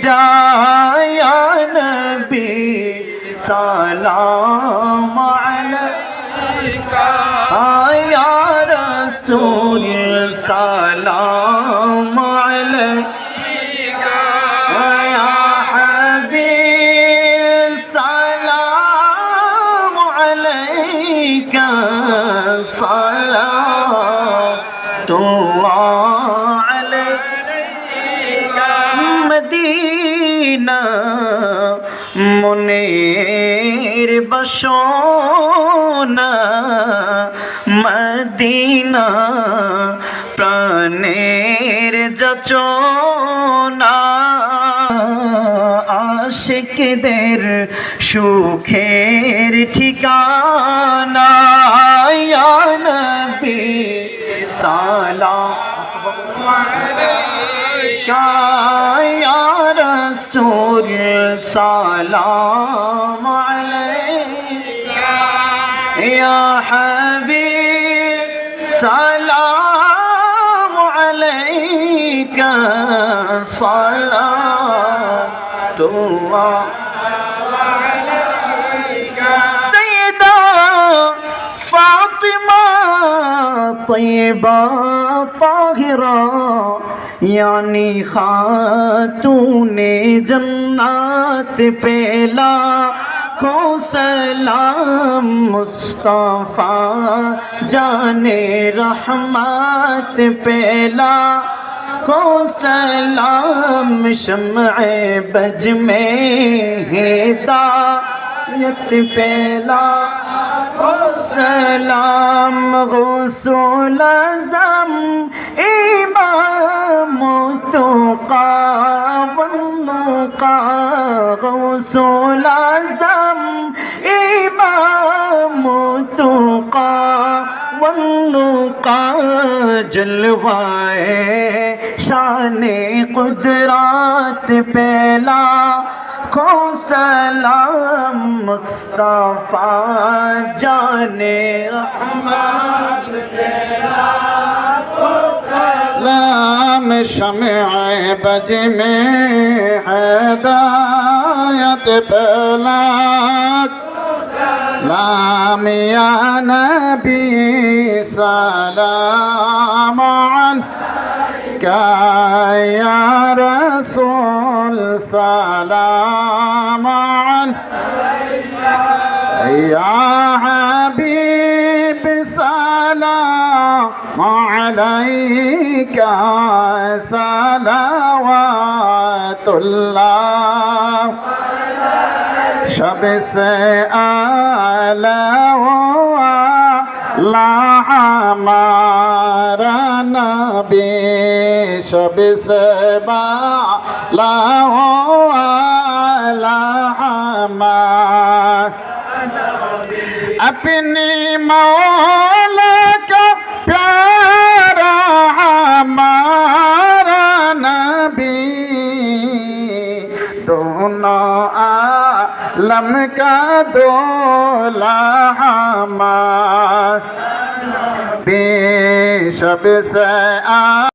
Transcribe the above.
যায় নবী সালাম আলাইকা আয়া রাসূল সালাম আলাইকা আয়া হাবিব সালাম আলাইকা সালাতুল্লাহ মদিনা মনের বসনা মদিনা প্রাণের যচনা। আশিকদের সুখের ঠিকানা ইয়া یا رسول سلام علیکہ یا حبیب سلام علیکہ صلاة اللہ كلمة طيبة طاهرة يعني خاتون جنات بلا کو سلام مصطفیٰ جان رحمت پہلا کو سلام شمع بج میں ہدایت پہلا সালাম গোসল জাম ইমাম তো গোসল জাম ইমাম তো বন্নু কা জলবায় शान कुदरत पेला खो सलाम মুস্তফা জানে লাম শমে বজে মে হেদায়ত পেলা লাম নবী সালাম কায়া রসুল সালাম یا حبیب سلام عليك صلوات الله. شب سے لا ہمارا نبی شب سے بالا لا अपनी मौला का प्यारा हमारा नबी दोनों आलम का दोला हमार बेशब से आ